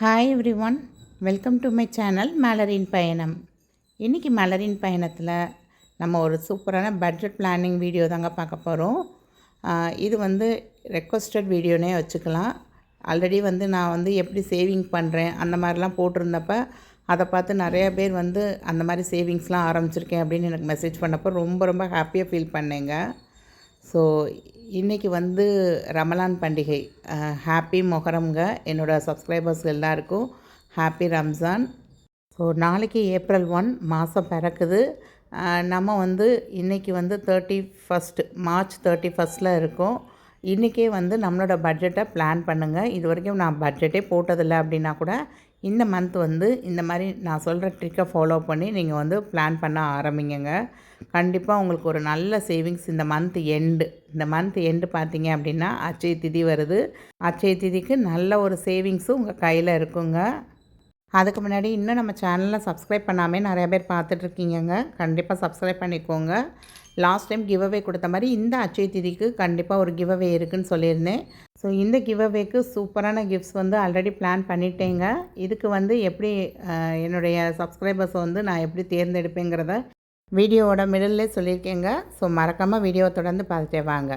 Hi everyone welcome to my channel மலரின் பயணம் இன்றைக்கி மலரின் பயணத்தில் நம்ம ஒரு சூப்பரான பட்ஜெட் பிளானிங் வீடியோ தாங்க பார்க்க போகிறோம் இது வந்து ரெக்வஸ்டட் வீடியோனே வச்சுக்கலாம். ஆல்ரெடி வந்து நான் வந்து எப்படி சேவிங் பண்ணுறேன் அந்த மாதிரிலாம் போட்டிருந்தப்ப அதை பார்த்து நிறையா பேர் வந்து அந்த மாதிரி சேவிங்ஸ்லாம் ஆரம்பிச்சிருக்கேன் அப்படின்னு எனக்கு மெசேஜ் பண்ணப்போ ரொம்ப ரொம்ப ஹாப்பியாக ஃபீல் பண்ணேங்க. ஸோ இன்றைக்கி வந்து ரமலான் பண்டிகை. ஹாப்பி மொஹரம்ங்க என்னோடய சப்ஸ்கிரைபர்ஸ் எல்லாருக்கும் ஹாப்பி ரம்ஜான். ஸோ நாளைக்கு ஏப்ரல் ஒன் மாதம் பிறக்குது. நம்ம வந்து இன்றைக்கி வந்து தேர்ட்டி ஃபஸ்ட்டு மார்ச் தேர்ட்டி ஃபஸ்ட்டில் இருக்கோம். இன்றைக்கே வந்து நம்மளோட பட்ஜெட்டை பிளான் பண்ணுங்கள் இது வரைக்கும் நான் பட்ஜெட்டே போட்டதில்லை அப்படின்னா கூட இந்த மந்த் வந்து இந்த மாதிரி நான் சொல்கிற ட்ரிக்கை ஃபாலோ பண்ணி நீங்கள் வந்து பிளான் பண்ண ஆரம்பிங்கங்க. கண்டிப்பாக உங்களுக்கு ஒரு நல்ல சேவிங்ஸ் இந்த மந்த் எண்டு இந்த மந்த் எண்டு பார்த்தீங்க அப்படின்னா அச்சய திதி வருது. அச்சய திதிக்கு நல்ல ஒரு சேவிங்ஸும் உங்கள் கையில் இருக்குங்க. அதுக்கு முன்னாடி இன்னும் நம்ம சேனலில் சப்ஸ்கிரைப் பண்ணாமே நிறையா பேர் பார்த்துட்ருக்கீங்கங்க கண்டிப்பாக சப்ஸ்கிரைப் பண்ணிக்கோங்க. லாஸ்ட் டைம் கிவ் அவே கொடுத்த மாதிரி இந்த அச்சய திதிக்கு கண்டிப்பாக ஒரு கிவ் அவே இருக்குன்னு சொல்லியிருந்தேன். ஸோ இந்த கிவ் அவேக்கு சூப்பரான கிஃப்ட்ஸ் வந்து ஆல்ரெடி பிளான் பண்ணிட்டேங்க. இதுக்கு வந்து எப்படி என்னுடைய சப்ஸ்கிரைபர்ஸ் வந்து நான் எப்படி தேர்ந்தெடுப்பேங்கிறத வீடியோவோட மிடல்லே சொல்லியிருக்கேங்க. ஸோ மறக்காமல் வீடியோவை தொடர்ந்து பார்த்துட்டே வாங்க.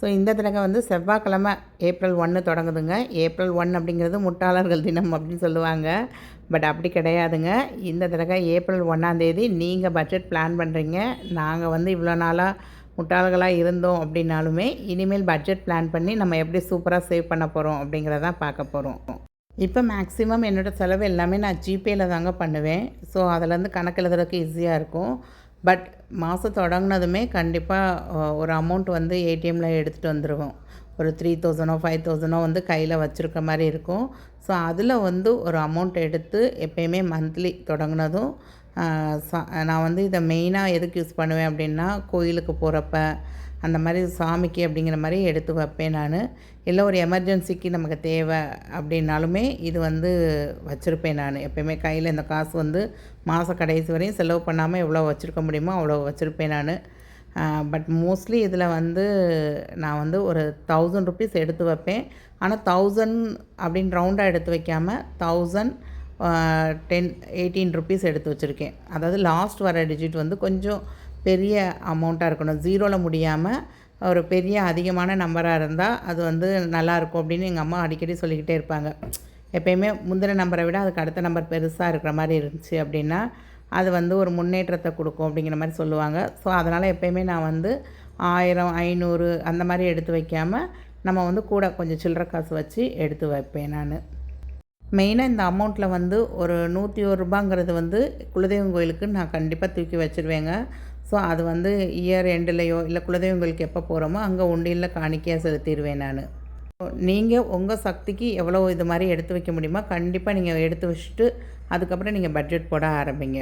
ஸோ இந்த தடவை வந்து செவ்வாய்க்கிழமை ஏப்ரல் ஒன்று தொடங்குதுங்க. ஏப்ரல் ஒன் அப்படிங்கிறது முட்டாளர்கள் தினம் அப்படின்னு சொல்லுவாங்க. பட் அப்படி கிடையாதுங்க. இந்த தடவை ஏப்ரல் ஒன்றாந்தேதி நீங்கள் பட்ஜெட் பிளான் பண்ணுறீங்க நாங்கள் வந்து இவ்வளோ நாளாக முட்டாள்களாக இருந்தோம் அப்படின்னாலுமே இனிமேல் பட்ஜெட் பிளான் பண்ணி நம்ம எப்படி சூப்பராக சேவ் பண்ண போகிறோம் அப்படிங்கிறதான் பார்க்க போகிறோம் இப்போ மேக்ஸிமம் என்னோடய செலவு எல்லாமே நான் ஜிபேயில் தாங்க பண்ணுவேன். ஸோ அதிலேருந்து கணக்கு எழுதுறதுக்கு ஈஸியாக இருக்கும். பட் மாதம் தொடங்கினதுமே கண்டிப்பாக ஒரு அமௌண்ட் வந்து ஏடிஎம்மில் எடுத்துகிட்டு வந்துடுவோம் ஒரு த்ரீ தௌசண்டோ ஃபைவ் தௌசண்டோ வந்து கையில் வச்சுருக்க மாதிரி இருக்கும். ஸோ அதில் வந்து ஒரு அமௌண்ட் எடுத்து எப்பயுமே மந்த்லி தொடங்கினதும் சா- நான் வந்து இதை மெயினாக எதுக்கு யூஸ் பண்ணுவேன் அப்படின்னா கோயிலுக்கு போகிறப்ப அந்த மாதிரி சாமிக்கு அப்படிங்கிற மாதிரி எடுத்து வைப்பேன் நான். இல்லை ஒரு எமர்ஜென்சிக்கு நமக்கு தேவை அப்படின்னாலுமே இது வந்து வச்சுருப்பேன் நான். எப்பயுமே கையில் இந்த காசு வந்து மாத கடைசி வரையும் செலவு பண்ணாமல் எவ்வளோ வச்சுருக்க முடியுமோ அவ்வளோ வச்சுருப்பேன் நான். பட் மோஸ்ட்லி இதில் வந்து நான் வந்து ஒரு தௌசண்ட் ருபீஸ் எடுத்து வைப்பேன். ஆனால் தௌசண்ட் அப்படின்னு ரவுண்டாக எடுத்து வைக்காமல் தௌசண்ட் டென் எயிட்டீன் ருபீஸ் எடுத்து வச்சுருக்கேன். அதாவது லாஸ்ட் வர டிஜிட் வந்து கொஞ்சம் பெரிய அமௌண்ட்டாக இருக்கணும். ஜீரோவில் முடியாமல் ஒரு பெரிய அதிகமான நம்பராக இருந்தால் அது வந்து நல்லாயிருக்கும் அப்படின்னு எங்கள் அம்மா அடிக்கடி சொல்லிக்கிட்டே இருப்பாங்க. எப்பயுமே முந்தின நம்பரை விட அதுக்கு அடுத்த நம்பர் பெருசாக இருக்கிற மாதிரி இருந்துச்சு அப்படின்னா அது வந்து ஒரு முன்னேற்றத்தை கொடுக்கும் அப்படிங்கிற மாதிரி சொல்லுவாங்க. ஸோ அதனால் எப்பயுமே நான் வந்து ஆயிரம் ஐநூறு அந்த மாதிரி எடுத்து வைக்காமல் நம்ம வந்து கூட கொஞ்சம் சில்லற காசு வச்சு எடுத்து வைப்பேன் நான். மெயினாக இந்த அமௌண்ட்டில் வந்து ஒரு நூற்றி ஒரு ரூபாங்கிறது வந்து குலதெய்வம் கோயிலுக்கு நான் கண்டிப்பாக தூக்கி வச்சுருவேங்க. ஸோ அது வந்து இயர் எண்டுலேயோ இல்லை குலதெய்வங்களுக்கு எப்போ போகிறோமோ அங்கே உண்டியில் காணிக்கையாக செலுத்திடுவேன் நான். நீங்கள் உங்கள் சக்திக்கு எவ்வளோ இது மாதிரி எடுத்து வைக்க முடியுமோ கண்டிப்பாக நீங்கள் எடுத்து வச்சுட்டு அதுக்கப்புறம் நீங்கள் பட்ஜெட் போட ஆரம்பிங்க.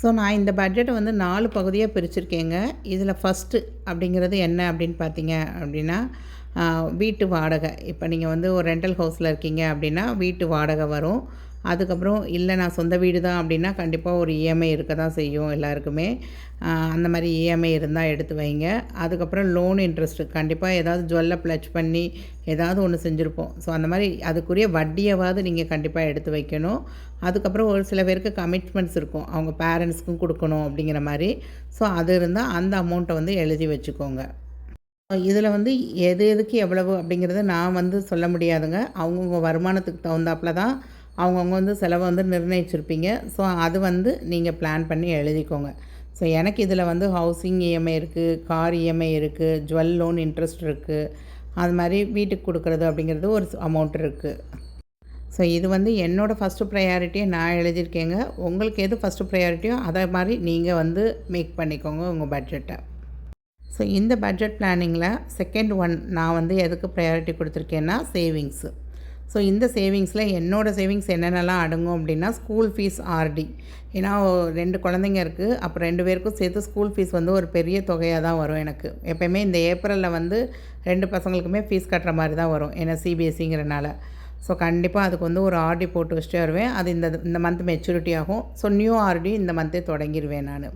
ஸோ நான் இந்த பட்ஜெட்டை வந்து நாலு பகுதியாக பிரிச்சிருக்கேங்க. இதில் ஃபஸ்ட்டு அப்படிங்கிறது என்ன அப்படின்னு பார்த்தீங்க அப்படின்னா வீட்டு வாடகை. இப்போ நீங்கள் வந்து ஒரு ரெண்டல் ஹவுஸில் இருக்கீங்க அப்படின்னா வீட்டு வாடகை வரும். அதுக்கப்புறம் இல்லை நான் சொந்த வீடு தான் அப்படின்னா கண்டிப்பாக ஒரு இஎம்ஐ இருக்க தான் செய்யும் எல்லாருக்குமே. அந்த மாதிரி இஎம்ஐ இருந்தால் எடுத்து வைங்க. அதுக்கப்புறம் லோன் இன்ட்ரெஸ்ட்டு கண்டிப்பாக ஏதாவது ஜுவல்லை ப்ளச் பண்ணி ஏதாவது ஒன்று செஞ்சுருப்போம். ஸோ அந்த மாதிரி அதுக்குரிய வட்டியவாவது நீங்கள் கண்டிப்பாக எடுத்து வைக்கணும். அதுக்கப்புறம் ஒரு சில பேருக்கு கமிட்மெண்ட்ஸ் இருக்கும். அவங்க பேரண்ட்ஸ்க்கும் கொடுக்கணும் அப்படிங்கிற மாதிரி. ஸோ அது இருந்தால் அந்த அமௌண்ட்டை வந்து எழுதி வச்சுக்கோங்க. இதில் வந்து எது எதுக்கு எவ்வளவு அப்படிங்கிறத நான் வந்து சொல்ல முடியாதுங்க. அவங்கவுங்க வருமானத்துக்கு தகுந்தாப்புல தான் அவங்கவுங்க வந்து செலவை வந்து நிர்ணயிச்சிருப்பீங்க. ஸோ அது வந்து நீங்கள் பிளான் பண்ணி எழுதிக்கோங்க. ஸோ எனக்கு இதில் வந்து ஹவுசிங் இஎம்ஐ இருக்குது கார் இஎம்ஐ இருக்குது ஜுவல் லோன் இன்ட்ரெஸ்ட் இருக்குது அது மாதிரி வீட்டுக்கு கொடுக்குறது அப்படிங்கிறது ஒரு அமௌண்ட் இருக்குது ஸோ இது வந்து என்னோடய ஃபஸ்ட்டு ப்ரையாரிட்டியை நான் எழுதியிருக்கேங்க. உங்களுக்கு எது ஃபஸ்ட்டு ப்ரையாரிட்டியோ அதை மாதிரி நீங்கள் வந்து மேக் பண்ணிக்கோங்க உங்கள் பட்ஜெட்டை ஸோ இந்த பட்ஜெட் பிளானிங்கில் செகண்ட் ஒன் நான் வந்து எதுக்கு ப்ரையாரிட்டி கொடுத்துருக்கேன்னா சேவிங்ஸு ஸோ இந்த சேவிங்ஸில் என்னோடய சேவிங்ஸ் என்னென்னலாம் அடங்கும் அப்படின்னா ஸ்கூல் ஃபீஸ் ஆர்டி ஏன்னா ரெண்டு குழந்தைங்க இருக்குது அப்புறம் ரெண்டு பேருக்கும் சேர்த்து ஸ்கூல் ஃபீஸ் வந்து ஒரு பெரிய தொகையாக தான் வரும் எனக்கு. எப்பயுமே இந்த ஏப்ரலில் வந்து ரெண்டு பசங்களுக்குமே ஃபீஸ் கட்டுற மாதிரி தான் வரும். ஏன்னா சிபிஎஸ்சிங்கிறனால ஸோ கண்டிப்பாக அதுக்கு வந்து ஒரு ஆர்டி போட்டு வச்சுட்டே வருவேன். அது இந்த இந்த மந்த் மெச்சூரிட்டி ஆகும். ஸோ நியூ ஆர்டி இந்த மந்த்தே தொடங்கிடுவேன் நான்.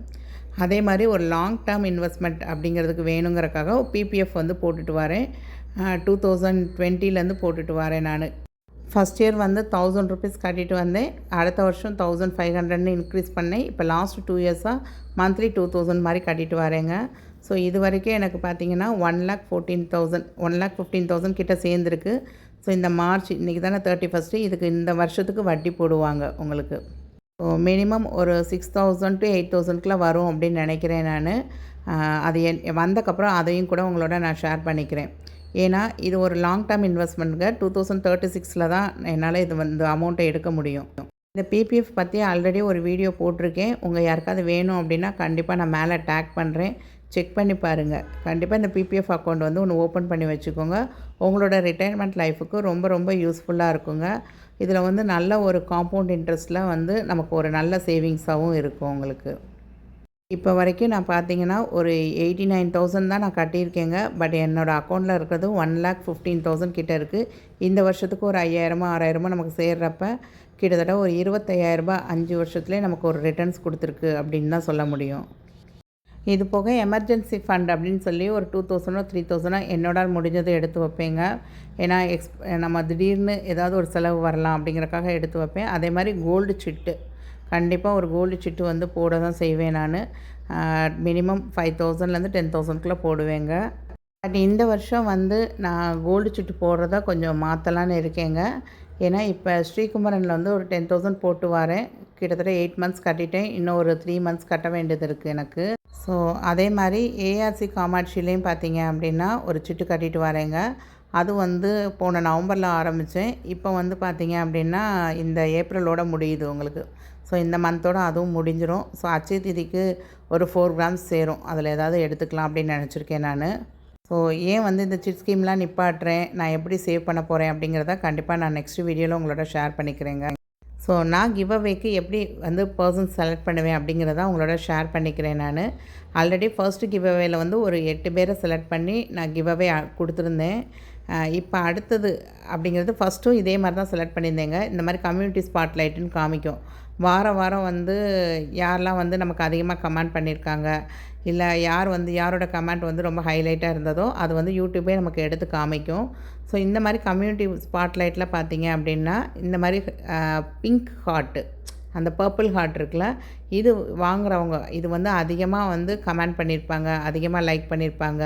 அதே மாதிரி ஒரு லாங் டேர்ம் இன்வெஸ்ட்மெண்ட் அப்படிங்கிறதுக்கு வேணுங்கிறக்காக பிபிஎஃப் வந்து போட்டுட்டு வரேன். டூ தௌசண்ட் டுவெண்ட்டிலேருந்து போட்டுட்டு வரேன் நான். ஃபஸ்ட் இயர் வந்து தௌசண்ட் ருபீஸ் கட்டிட்டு வந்தேன். அடுத்த வருஷம் தௌசண்ட் ஃபைவ் ஹண்ட்ரட்னு இன்க்ரீஸ் பண்ணேன். இப்போ லாஸ்ட் டூ இயர்ஸாக மந்த்லி டூ தௌசண்ட் மாதிரி கட்டிட்டு வரேங்க. ஸோ இது வரைக்கும் எனக்கு பார்த்தீங்கன்னா one lakh fourteen thousand one lakh fifteen thousand கிட்ட சேர்ந்துருக்கு. ஸோ இந்த மார்ச் இன்றைக்கி தானே தேர்ட்டி ஃபஸ்ட்டு இதுக்கு இந்த வருஷத்துக்கு வட்டி போடுவாங்க உங்களுக்கு. ஸோ மினிமம் ஒரு சிக்ஸ் தௌசண்ட் டு எயிட் தௌசண்ட்குள்ளே வரும் அப்படின்னு நினைக்கிறேன் நான். அது என் வந்தக்கப்புறம் அதையும் கூட உங்களோட நான் ஷேர் பண்ணிக்கிறேன். ஏன்னா இது ஒரு லாங் டேர்ம் இன்வெஸ்ட்மெண்ட்டுங்க டூ தௌசண்ட் தேர்ட்டி சிக்ஸில் தான் என்னால் இது வந்து அமௌண்ட்டை எடுக்க முடியும். இந்த பிபிஎஃப் பற்றி ஆல்ரெடி ஒரு வீடியோ போட்டிருக்கேன். உங்கள் யாருக்காவது வேணும் அப்படின்னா கண்டிப்பாக நான் மேலே டேக் பண்ணுறேன் செக் பண்ணி பாருங்கள் கண்டிப்பாக இந்த பிபிஎஃப் அக்கௌண்ட் வந்து ஒன்று ஓப்பன் பண்ணி வச்சுக்கோங்க. உங்களோட ரிட்டையர்மெண்ட் லைஃபுக்கு ரொம்ப ரொம்ப யூஸ்ஃபுல்லாக இருக்குங்க. இதில் வந்து நல்ல ஒரு காம்பவுண்ட் இன்ட்ரெஸ்ட்டில் வந்து நமக்கு ஒரு நல்ல சேவிங்ஸாகவும் இருக்கும் உங்களுக்கு. இப்போ வரைக்கும் நான் பார்த்தீங்கன்னா ஒரு எயிட்டி நைன் தௌசண்ட் தான் நான் கட்டியிருக்கேங்க. பட் என்னோடய அக்கௌண்ட்டில் இருக்கிறது ஒன் லேக் ஃபிஃப்டீன் தௌசண்ட் கிட்டே இருக்குது இந்த வருஷத்துக்கு ஒரு ஐயாயிரமோ ஆறாயிரமோ நமக்கு சேர்றப்ப கிட்டத்தட்ட ஒரு இருபத்தையாயிரரூபா அஞ்சு வருஷத்துலேயே நமக்கு ஒரு ரிட்டர்ன்ஸ் கொடுத்துருக்கு அப்படின்னு தான் சொல்ல முடியும். இது போக எமர்ஜென்சி ஃபண்ட் அப்படின்னு சொல்லி ஒரு டூ தௌசண்டோ த்ரீ தௌசண்டோ என்னோட முடிஞ்சதை எடுத்து வைப்பேங்க. ஏன்னா எக்ஸ் நம்ம திடீர்னு ஏதாவது ஒரு செலவு வரலாம் அப்படிங்கிறக்காக எடுத்து வைப்பேன். அதே மாதிரி கோல்டு சிட்டு கண்டிப்பாக ஒரு கோல்டு சிட்டு வந்து போட தான் செய்வேன் நான். மினிமம் ஃபைவ் தௌசண்ட்லேருந்து டென் தௌசண்ட்குள்ளே போடுவேங்க. பட் இந்த வருஷம் வந்து நான் கோல்டு சிட்டு போடுறத கொஞ்சம் மாற்றலான்னு இருக்கேங்க. ஏன்னா இப்போ ஸ்ரீகுமரனில் வந்து ஒரு டென் தௌசண்ட் போட்டு வரேன். கிட்டத்தட்ட எயிட் மந்த்ஸ் கட்டிட்டேன். இன்னும் ஒரு த்ரீ மந்த்ஸ் கட்ட வேண்டியது இருக்குது எனக்கு. ஸோ அதே மாதிரி ஏஆர்சி காமாட்சிலையும் பார்த்தீங்க அப்படின்னா ஒரு சிட்டு கட்டிட்டு வரேங்க. அது வந்து போன நவம்பரில் ஆரம்பித்தேன் இப்போ வந்து பார்த்தீங்க அப்படின்னா இந்த ஏப்ரலோட முடியுது உங்களுக்கு. ஸோ இந்த மந்தோட அதுவும் முடிஞ்சிடும் ஸோ அச்சய திதிக்கு ஒரு ஃபோர் கிராம்ஸ் சேரும். அதில் ஏதாவது எடுத்துக்கலாம் அப்படின்னு நினச்சிருக்கேன் நான். ஸோ ஏன் வந்து இந்த சிட் ஸ்கீம்லாம் நிப்பாட்டுறேன்? நான் எப்படி சேவ் பண்ண போகிறேன் அப்படிங்கிறத கண்டிப்பாக நான் நெக்ஸ்ட் வீடியோவில் உங்களோட ஷேர் பண்ணிக்கிறேங்க. ஸோ நான் கிவ் அவேக்கு எப்படி வந்து பர்சன் செலக்ட் பண்ணுவேன் அப்படிங்கிறத உங்களோட ஷேர் பண்ணிக்கிறேன் நான். ஆல்ரெடி ஃபர்ஸ்ட்டு கிவ் அவேயில் வந்து ஒரு எட்டு பேரை செலக்ட் பண்ணி நான் கிவ் அவே கொடுத்துருந்தேன். இப்போ அடுத்தது அப்படிங்கிறது ஃபஸ்ட்டும் இதே மாதிரி தான் செலக்ட் பண்ணியிருந்தேங்க. இந்த மாதிரி கம்யூனிட்டி ஸ்பாட்லைட்டுன்னு காமிக்கும். வாரம் வாரம் வந்து யாரெல்லாம் வந்து நமக்கு அதிகமாக கமெண்ட் பண்ணியிருக்காங்க இல்லை யார் வந்து யாரோட கமெண்ட் வந்து ரொம்ப ஹைலைட்டாக இருந்ததோ அது வந்து யூடியூபே நமக்கு எடுத்து காமிக்கும். ஸோ இந்த மாதிரி கம்யூனிட்டி ஸ்பாட்லைட்டில் பார்த்தீங்க அப்படின்னா இந்த மாதிரி பிங்க் ஹார்ட்டு அந்த பர்பிள் ஹார்ட் இருக்குல்ல இது வாங்குறவங்க இது வந்து அதிகமாக வந்து கமெண்ட் பண்ணியிருப்பாங்க அதிகமாக லைக் பண்ணியிருப்பாங்க.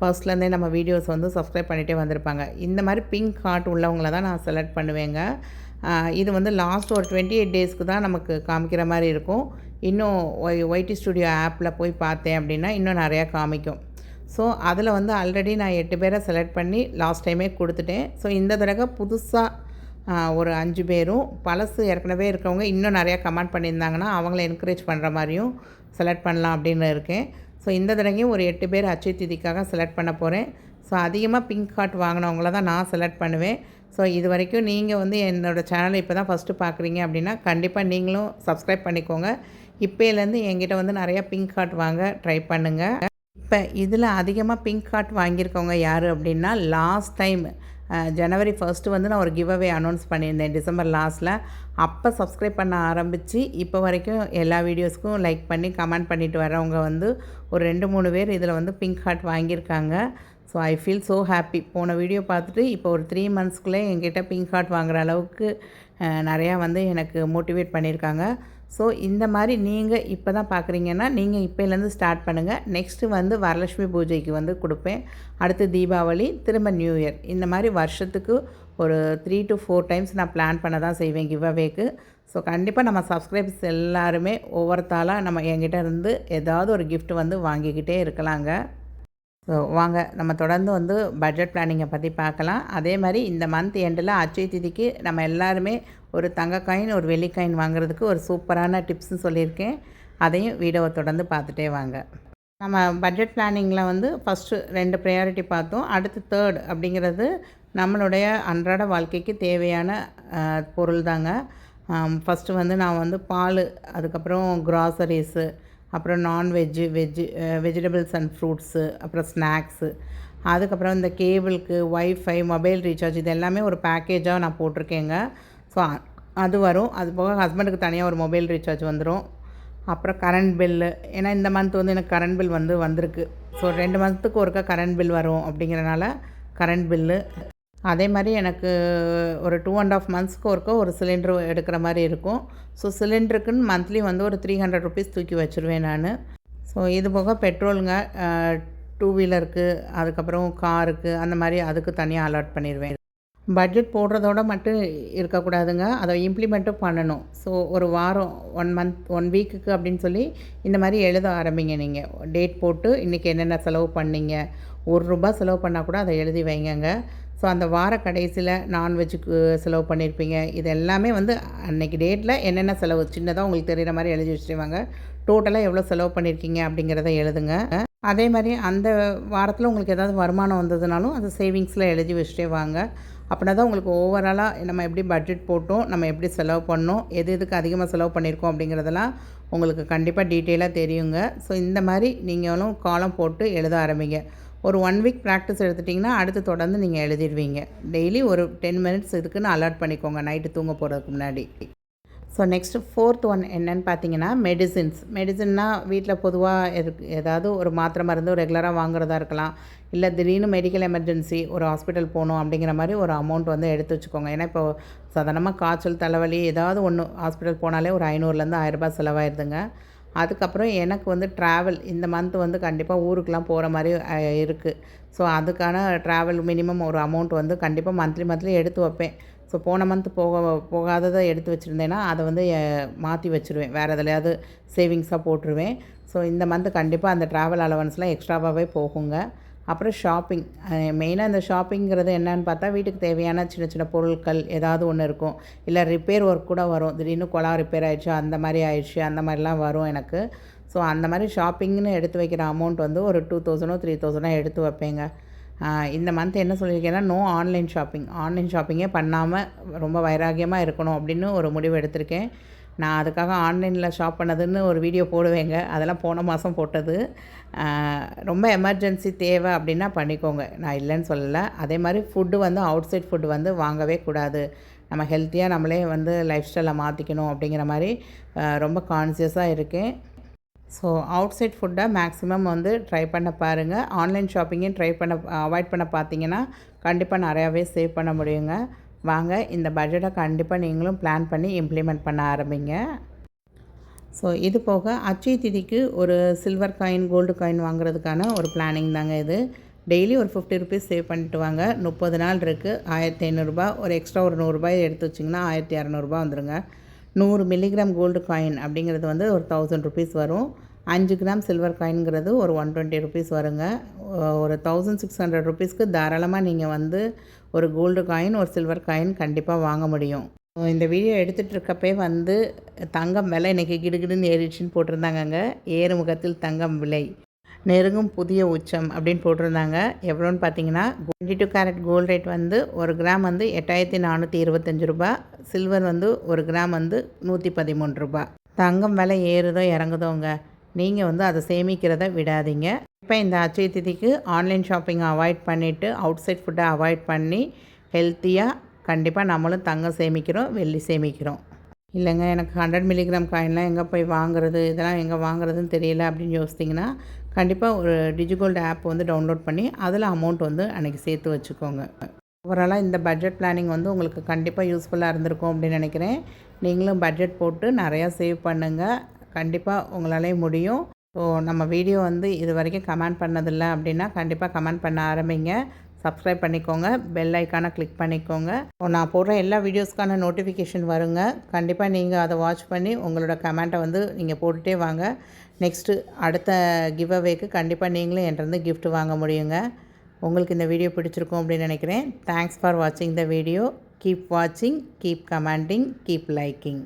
ஃபர்ஸ்ட்லேருந்தே நம்ம வீடியோஸ் வந்து சப்ஸ்கிரைப் பண்ணிகிட்டே வந்திருப்பாங்க. இந்த மாதிரி பிங்க் ஹார்ட் உள்ளவங்கள தான் நான் செலக்ட் பண்ணுவேங்க. இது வந்து லாஸ்ட் ஒரு டுவெண்ட்டி எயிட் டேஸ்க்கு தான் நமக்கு காமிக்கிற மாதிரி இருக்கும். இன்னும் ஒய் ஒய்டி ஸ்டுடியோ ஆப்பில் போய் பார்த்தேன் அப்படின்னா இன்னும் நிறையா காமிக்கும். ஸோ அதில் வந்து ஆல்ரெடி நான் எட்டு பேரை செலக்ட் பண்ணி லாஸ்ட் டைமே கொடுத்துட்டேன். ஸோ இந்த தடவை புதுசாக ஒரு அஞ்சு பேரும் பழசு ஏற்கனவே இருக்கவங்க இன்னும் நிறையா கமெண்ட் பண்ணியிருந்தாங்கன்னா அவங்கள என்கரேஜ் பண்ணுற மாதிரியும் செலக்ட் பண்ணலாம் அப்படின்னு இருக்கேன். ஸோ இந்த தடவையும் ஒரு எட்டு பேர் அச்சய திதிக்காக செலக்ட் பண்ண போகிறேன் ஸோ அதிகமாக பிங்க் கார்ட் வாங்கினவங்கள தான் நான் செலக்ட் பண்ணுவேன். ஸோ இது வரைக்கும் நீங்கள் வந்து என்னோடய சேனலை இப்போ தான் ஃபஸ்ட்டு பார்க்குறீங்க அப்படின்னா கண்டிப்பாக நீங்களும் சப்ஸ்கிரைப் பண்ணிக்கோங்க. இப்போலேருந்து என்கிட்ட வந்து நிறையா பிங்க் கார்ட் வாங்க ட்ரை பண்ணுங்கள் இப்போ இதில் அதிகமாக பிங்க் கார்ட் வாங்கியிருக்கவங்க யார் அப்படின்னா லாஸ்ட் டைம் ஜனவரி ஃபர்ஸ்ட்டு வந்து நான் ஒரு கிவ் அவே அனௌன்ஸ் பண்ணியிருந்தேன். டிசம்பர் லாஸ்ட்டில் அப்போ சப்ஸ்கிரைப் பண்ண ஆரம்பித்து இப்போ வரைக்கும் எல்லா வீடியோஸ்க்கும் லைக் பண்ணி கமெண்ட் பண்ணிட்டு வரவங்க வந்து ஒரு ரெண்டு மூணு பேர் இதில் வந்து பிங்க் ஹார்ட் வாங்கியிருக்காங்க. So I feel so happy போன வீடியோ பார்த்துட்டு இப்போ ஒரு த்ரீ மந்த்ஸ்க்குள்ளே என்கிட்ட பிங்க் ஹார்ட் வாங்குகிற அளவுக்கு நிறையா வந்து எனக்கு மோட்டிவேட் பண்ணியிருக்காங்க. ஸோ இந்த மாதிரி நீங்கள் இப்போ தான் பார்க்குறீங்கன்னா நீங்கள் இப்போலேருந்து ஸ்டார்ட் பண்ணுங்கள் நெக்ஸ்ட்டு வந்து வரலட்சுமி பூஜைக்கு வந்து கொடுப்பேன். அடுத்து தீபாவளி திரும்ப நியூ இயர் இந்த மாதிரி வருஷத்துக்கு ஒரு த்ரீ டு ஃபோர் டைம்ஸ் நான் பிளான் பண்ண தான் செய்வேன் கிவ் அவேக்கு ஸோ கண்டிப்பாக நம்ம சப்ஸ்கிரைபர்ஸ் எல்லாருமே ஒவ்வொருத்தாலாக நம்ம என்கிட்ட இருந்து ஏதாவது ஒரு கிஃப்ட் வந்து வாங்கிக்கிட்டே இருக்கலாங்க. ஸோ வாங்க. நம்ம தொடர்ந்து வந்து பட்ஜெட் பிளானிங்கை பற்றி பார்க்கலாம். அதே மாதிரி இந்த மந்த் எண்டில் அச்சய திதிக்கு நம்ம எல்லாருமே ஒரு தங்க காயின் ஒரு வெள்ளி காயின் வாங்குறதுக்கு ஒரு சூப்பரான டிப்ஸ்னு சொல்லியிருக்கேன். அதையும் வீடியோவை தொடர்ந்து பார்த்துட்டே வாங்க. நம்ம பட்ஜெட் பிளானிங்கில் வந்து ஃபஸ்ட்டு ரெண்டு ப்ரையாரிட்டி பார்த்தோம். அடுத்து தேர்ட் அப்படிங்கிறது நம்மளுடைய அன்றாட வாழ்க்கைக்கு தேவையான பொருள் தாங்க ஃபஸ்ட்டு வந்து நான் வந்து பால் அதுக்கப்புறம் க்ராசரிஸு அப்புறம் non veg veg vegetables and fruits அப்புறம் ஸ்நாக்ஸு அதுக்கப்புறம் இந்த கேபிளுக்கு ஒய்ஃபை மொபைல் ரீசார்ஜ் இது எல்லாமே ஒரு பேக்கேஜாக நான் போட்டிருக்கேங்க. ஸோ அது வரும். அது போக ஹஸ்பண்டுக்கு தனியாக ஒரு மொபைல் ரீசார்ஜ் வந்துடும் அப்புறம் கரண்ட் பில்லு ஏன்னா இந்த மந்த் வந்து எனக்கு கரண்ட் பில் வந்து வந்திருக்கு. ஸோ ரெண்டு மந்த்துக்கு ஒருக்கா கரண்ட் பில் வரும் அப்படிங்கிறனால கரண்ட் பில்லு அதே மாதிரி எனக்கு ஒரு டூ அண்ட் ஆஃப் மந்த்ஸ்க்கு ஒருக்க ஒரு சிலிண்டர் எடுக்கிற மாதிரி இருக்கும். ஸோ சிலிண்டருக்குன்னு மந்த்லி வந்து ஒரு த்ரீ ஹண்ட்ரட் ருபீஸ் தூக்கி வச்சுருவேன் நான். ஸோ இது போக பெட்ரோலுங்க டூ வீலருக்கு அதுக்கப்புறம் காருக்கு அந்த மாதிரி அதுக்கு தனியாக அலாட் பண்ணிடுவேன் பட்ஜெட் போடுறதோட மட்டும் இருக்கக்கூடாதுங்க. அதை இம்ப்ளிமெண்ட்டும் பண்ணணும். ஸோ ஒரு வாரம் ஒன் மந்த் ஒன் வீக்குக்கு அப்படின்னு சொல்லி இந்த மாதிரி எழுத ஆரம்பிங்க நீங்கள் டேட் போட்டு இன்றைக்கி என்னென்ன செலவு பண்ணீங்க? ஒரு ரூபா செலவு பண்ணால் கூட அதை எழுதி வைங்கங்க. ஸோ அந்த வார கடைசியில் நான்வெஜ்ஜுக்கு செலவு பண்ணியிருப்பீங்க இது எல்லாமே வந்து அன்றைக்கி டேட்டில் என்னென்ன செலவு? சின்னதாக உங்களுக்கு தெரிகிற மாதிரி எழுதி வச்சுருவாங்க. டோட்டலாக எவ்வளோ செலவு பண்ணியிருக்கீங்க அப்படிங்கிறத எழுதுங்க. அதே மாதிரி அந்த வாரத்தில் உங்களுக்கு ஏதாவது வருமானம் வந்ததுனாலும் அது சேவிங்ஸில் எழுதி வச்சுட்டே வாங்க. அப்படின்னா தான் உங்களுக்கு ஓவராலாக நம்ம எப்படி பட்ஜெட் போட்டோம் நம்ம எப்படி செலவு பண்ணோம் எது எதுக்கு அதிகமாக செலவு பண்ணியிருக்கோம் அப்படிங்கிறதெல்லாம் உங்களுக்கு கண்டிப்பாக டீட்டெயிலாக தெரியுங்க. ஸோ இந்த மாதிரி நீங்களும் காலம் போட்டு எழுத ஆரம்பிங்க. ஒரு ஒன் வீக் ப்ராக்டிஸ் எடுத்துட்டிங்கன்னா அடுத்து தொடர்ந்து நீங்கள் எழுதிடுவீங்க. டெய்லி ஒரு டென் மினிட்ஸ் இதுக்குன்னு அலர்ட் பண்ணிக்கோங்க நைட்டு தூங்க போகிறதுக்கு முன்னாடி. ஸோ நெக்ஸ்ட்டு ஃபோர்த் ஒன் என்னென்னு பார்த்தீங்கன்னா மெடிசின்ஸ் மெடிசின்னா வீட்டில் பொதுவாக இருக்கு ஏதாவது ஒரு மாத்திரை மருந்து ரெகுலராக வாங்குறதா இருக்கலாம். இல்லை திடீர்னு மெடிக்கல் எமர்ஜென்சி ஒரு ஹாஸ்பிட்டல் போகணும் அப்படிங்கிற மாதிரி ஒரு அமௌண்ட் வந்து எடுத்து வச்சுக்கோங்க. ஏன்னா இப்போ சாதாரணமாக காய்ச்சல் தலைவலி ஏதாவது ஒன்று ஹாஸ்பிட்டல் போனாலே ஒரு ஐநூறுலேருந்து ஆயிரரூபா செலவாயிருதுங்க. அதுக்கப்புறம் எனக்கு வந்து ட்ராவல் இந்த மந்த் வந்து கண்டிப்பாக ஊருக்கெலாம் போகிற மாதிரி இருக்குது ஸோ அதுக்கான ட்ராவல் மினிமம் ஒரு அமௌண்ட் வந்து கண்டிப்பாக மந்த்லி மந்த்லி எடுத்து வைப்பேன். ஸோ போன மந்த் போக போகாததை எடுத்து வச்சுருந்தேன்னா அதை வந்து மாற்றி வச்சுருவேன். வேறு எதுலையாவது சேவிங்ஸாக போட்டுருவேன். ஸோ இந்த மந்த் கண்டிப்பாக அந்த ட்ராவல் அலவன்ஸ்லாம் எக்ஸ்ட்ராவாகவே போகுங்க. அப்புறம் ஷாப்பிங் மெயினாக இந்த ஷாப்பிங்கிறது என்னன்னு பார்த்தா வீட்டுக்கு தேவையான சின்ன சின்ன பொருட்கள் ஏதாவது ஒன்று இருக்கும். இல்லை ரிப்பேர் ஒர்க் கூட வரும். திடீர்னு குழா ரிப்பேர் ஆகிடுச்சு அந்த மாதிரி ஆயிடுச்சு அந்த மாதிரிலாம் வரும் எனக்கு. ஸோ அந்த மாதிரி ஷாப்பிங்னு எடுத்து வைக்கிற அமௌண்ட் வந்து ஒரு டூ தௌசண்டோ த்ரீ தௌசண்டோ எடுத்து வைப்பேங்க. இந்த மந்த் என்ன சொல்லியிருக்கேன்னா நோ ஆன்லைன் ஷாப்பிங் ஆன்லைன் ஷாப்பிங்கே பண்ணாமல் ரொம்ப வைராகியமாக இருக்கணும் அப்படின்னு ஒரு முடிவு எடுத்திருக்கேன். நான் அதுக்காக ஆன்லைனில் ஷாப் பண்ணதுன்னு ஒரு வீடியோ போடுவேங்க. அதெல்லாம் போன மாதம் போட்டது. ரொம்ப எமர்ஜென்சி தேவை அப்படின்னா பண்ணிக்கோங்க. நான் இல்லைன்னு சொல்லலை. அதே மாதிரி ஃபுட்டு வந்து அவுட் சைட் ஃபுட்டு வந்து வாங்கவே கூடாது. நம்ம ஹெல்த்தியாக நம்மளே வந்து லைஃப் ஸ்டைலை மாற்றிக்கணும் அப்படிங்கிற மாதிரி ரொம்ப கான்சியஸாக இருக்கேன். ஸோ அவுட் சைட் ஃபுட்டை மேக்ஸிமம் வந்து ட்ரை பண்ண பாருங்கள் ஆன்லைன் ஷாப்பிங்கையும் ட்ரை பண்ண அவாய்ட் பண்ண பார்த்தீங்கன்னா கண்டிப்பாக நிறையாவே சேவ் பண்ண முடியுங்க. வாங்க இந்த பட்ஜெட்டை கண்டிப்பாக நீங்களும் பிளான் பண்ணி இம்ப்ளிமெண்ட் பண்ண ஆரம்பிங்க. ஸோ இது போக அச்சை திதிக்கு ஒரு சில்வர் காயின் கோல்டு காயின் வாங்குறதுக்கான ஒரு பிளானிங் தாங்க இது. டெய்லி ஒரு ஃபிஃப்டி ருபீஸ் சேவ் பண்ணிட்டு வாங்க. முப்பது நாள் இருக்குது ஆயிரத்தி ஐநூறுரூபா ஒரு எக்ஸ்ட்ரா ஒரு நூறுரூபாய் எடுத்து வச்சிங்கன்னா ஆயிரத்தி இரநூறுபா வந்துடுங்க நூறு மில்லிகிராம் கோல்டு காயின் அப்படிங்கிறது வந்து ஒரு தௌசண்ட் ருபீஸ் வரும். அஞ்சு கிராம் சில்வர் காயின்ங்கிறது ஒரு ஒன் டுவெண்ட்டி ருபீஸ் வருங்க. ஒரு தௌசண்ட் சிக்ஸ் ஹண்ட்ரட் ருபீஸ்க்கு தாராளமாக நீங்கள் வந்து ஒரு கோல்டு காயின் ஒரு சில்வர் காயின் கண்டிப்பாக வாங்க முடியும். இந்த வீடியோ எடுத்துகிட்டு இருக்கப்பே வந்து தங்கம் விலை இன்றைக்கி கிடுகிடுன்னு ஏறிடுச்சின்னு போட்டிருந்தாங்கங்க. ஏறுமுகத்தில் தங்கம் விலை. நெருங்கும் புதிய உச்சம் அப்படின்னு போட்டிருந்தாங்க. எவ்வளோன்னு பார்த்தீங்கன்னா twenty two carat gold rate வந்து ஒரு கிராம் வந்து எட்டாயிரத்தி நானூற்றி இருபத்தஞ்சி ரூபா. சில்வர் வந்து ஒரு கிராம் வந்து நூற்றி பதிமூணு ரூபா. தங்கம் விலை ஏறுதோ இறங்குதோங்க. நீங்கள் வந்து அதை சேமிக்கிறத விடாதீங்க. இப்போ இந்த அச்சய திதிக்கு ஆன்லைன் ஷாப்பிங்கை அவாய்ட் பண்ணிவிட்டு அவுட் சைட் ஃபுட்டை அவாய்ட் பண்ணி ஹெல்த்தியாக கண்டிப்பாக நம்மளும் தங்கம் சேமிக்கிறோம் வெள்ளி சேமிக்கிறோம். இல்லைங்க எனக்கு ஹண்ட்ரட் மில்லிகிராம் காயின்லாம் எங்கே போய் வாங்குறது இதெல்லாம் எங்கே வாங்குறதுன்னு தெரியல அப்படின்னு யோசித்திங்கன்னா கண்டிப்பாக ஒரு டிஜிகோல்டு ஆப் வந்து டவுன்லோட் பண்ணி அதில் அமௌண்ட் வந்து அன்றைக்கி சேர்த்து வச்சுக்கோங்க. ஓவராலாக இந்த பட்ஜெட் பிளானிங் வந்து உங்களுக்கு கண்டிப்பாக யூஸ்ஃபுல்லாக இருந்திருக்கும் அப்படின்னு நினைக்கிறேன். நீங்களும் பட்ஜெட் போட்டு நிறையா சேவ் பண்ணுங்கள் கண்டிப்பாக உங்களாலே முடியும். ஸோ நம்ம வீடியோ வந்து இது வரைக்கும் கமெண்ட் பண்ணதில்லை அப்படின்னா கண்டிப்பாக கமெண்ட் பண்ண ஆரம்பிங்க. சப்ஸ்கிரைப் பண்ணிக்கோங்க. பெல் ஐக்கானை கிளிக் பண்ணிக்கோங்க. நான் போடுற எல்லா வீடியோஸ்க்கான நோட்டிஃபிகேஷன் வருங்க. கண்டிப்பாக நீங்கள் அதை வாட்ச் பண்ணி உங்களோட கமெண்ட்டை வந்து நீங்கள் போட்டுகிட்டே வாங்க. நெக்ஸ்ட்டு அடுத்த கிவ் அவேக்கு கண்டிப்பாக நீங்களும் என்கிட்ட கிஃப்ட் வாங்க முடியுங்க. உங்களுக்கு இந்த வீடியோ பிடிச்சிருக்கும் அப்படின்னு நினைக்கிறேன். தேங்க்ஸ் ஃபார் வாட்சிங் த வீடியோ கீப் வாட்சிங் கீப் கமெண்டிங் கீப் லைக்கிங்